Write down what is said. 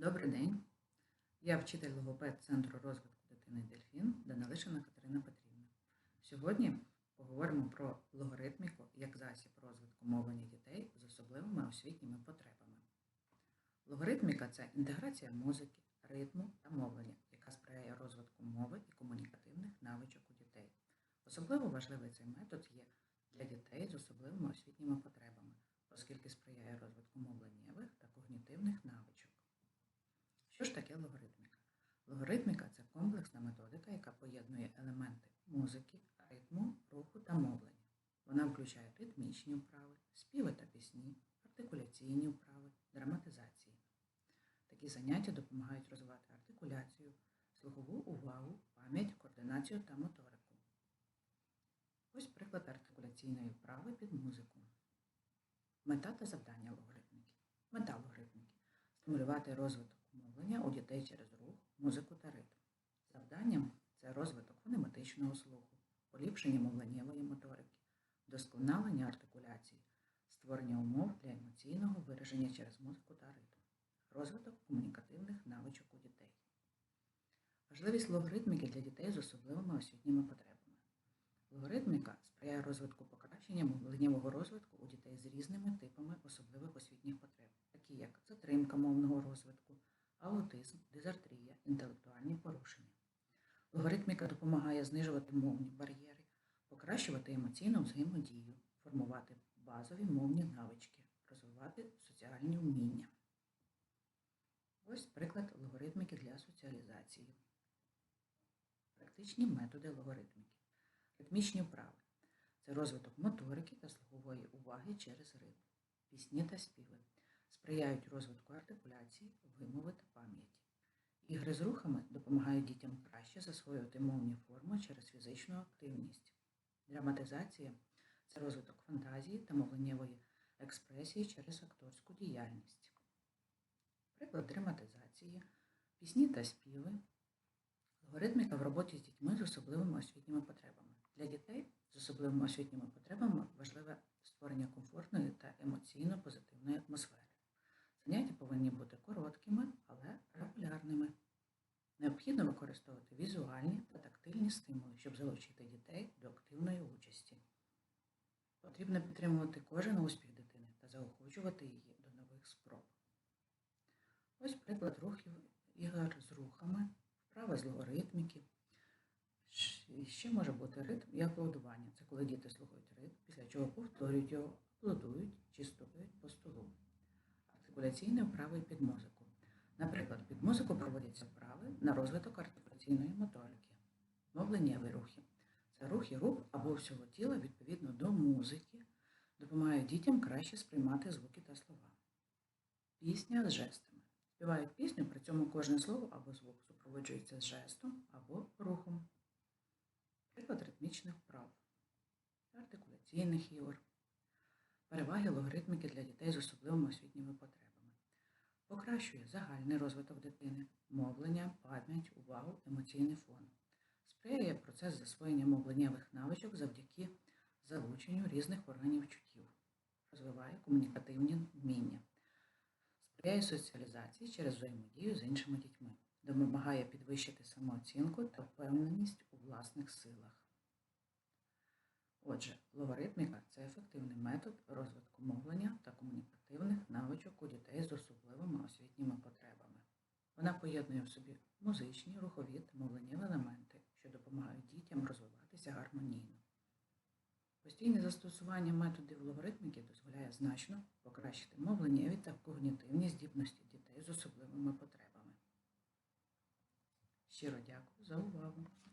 Добрий день. Я вчитель логопед Центру розвитку дитини Дельфін Данилишина Катерина Петрівна. Сьогодні поговоримо про логоритміку як засіб розвитку мовлення дітей з особливими освітніми потребами. Логоритміка це інтеграція музики, ритму та мовлення, яка сприяє розвитку мови і комунікативних навичок у дітей. Особливо важливий цей метод є для дітей з особливими освітніми потребами, оскільки сприяє розвитку мовленнєвих та когнітивних навичок. Що ж таке логоритміка? Логоритміка це комплексна методика, яка поєднує елементи музики, ритму, руху та мовлення. Вона включає ритмічні вправи, співи та пісні, артикуляційні вправи, драматизації. Такі заняття допомагають розвивати артикуляцію, слухову увагу, пам'ять, координацію та моторику. Ось приклад артикуляційної вправи під музику. Мета та завдання логоритміки. Мета логоритміки стимулювати розвиток мовлення у дітей через рух, музику та ритм. Завданням це розвиток фонематичного слуху, поліпшення мовленнєвої моторики, вдосконалення артикуляції, створення умов для емоційного вираження через музику та ритм, розвиток комунікативних навичок у дітей. Важливість логоритміки для дітей з особливими освітніми потребами. Логоритміка сприяє розвитку покращення мовленнєвого розвитку у дітей з різними типами особливих освітніх потреб, такі як затримка мовного розвитку, аутизм, дизартрія, інтелектуальні порушення. Логоритміка допомагає знижувати мовні бар'єри, покращувати емоційну взаємодію, формувати базові мовні навички, розвивати соціальні вміння. Ось приклад логоритміки для соціалізації. Практичні методи логоритміки. Ритмічні вправи це розвиток моторики та слухової уваги через ритм, пісні та співи, сприяють розвитку артикуляції, вимови та пам'яті. Ігри з рухами допомагають дітям краще засвоювати мовні форми через фізичну активність. Драматизація це розвиток фантазії та мовленнєвої експресії через акторську діяльність. Приклад драматизації, пісні та співи, Логоритміка в роботі з дітьми з особливими освітніми потребами. Для дітей з особливими освітніми потребами важливе створення комфортної та емоційно позитивної атмосфери. Тактильні стимули, щоб залучити дітей до активної участі. Потрібно підтримувати кожен успіх дитини та заохочувати її до нових спроб. Ось приклад рухів ігор з рухами вправи з логоритміки. Ще може бути ритм і аплодування. Це коли діти слухають ритм, після чого повторюють його, аплодують чи стукають по столу. Артикуляційні вправи під музику. Наприклад, під музику проводяться вправи на розвиток артикуляційної моторики. Мовленнєві рухи. Це рухи рук або всього тіла відповідно до музики, допомагають дітям краще сприймати звуки та слова. Пісня з жестами. Співають пісню, при цьому кожне слово або звук супроводжується з жестом або рухом. Приклад ритмічних вправ, артикуляційних ігор, переваги логоритміки для дітей з особливими освітніми потребами. Покращує загальний розвиток дитини, мовлення, пам'ять, увагу, емоційний фон. Сприяє процес засвоєння мовленнєвих навичок завдяки залученню різних органів чуттів. Розвиває комунікативні вміння сприяє соціалізації через взаємодію з іншими дітьми, допомагає підвищити самооцінку та впевненість у власних силах. Отже, логоритміка це ефективний метод розвитку мовлення та комунікативних навичок у дітей з особливими освітніми потребами. Вона поєднує в собі музичні, рухові та мовленнєві елементи, гармонійно. Постійне застосування методів логаритміки дозволяє значно покращити мовленнєві та когнітивні здібності дітей з особливими потребами. Щиро дякую за увагу!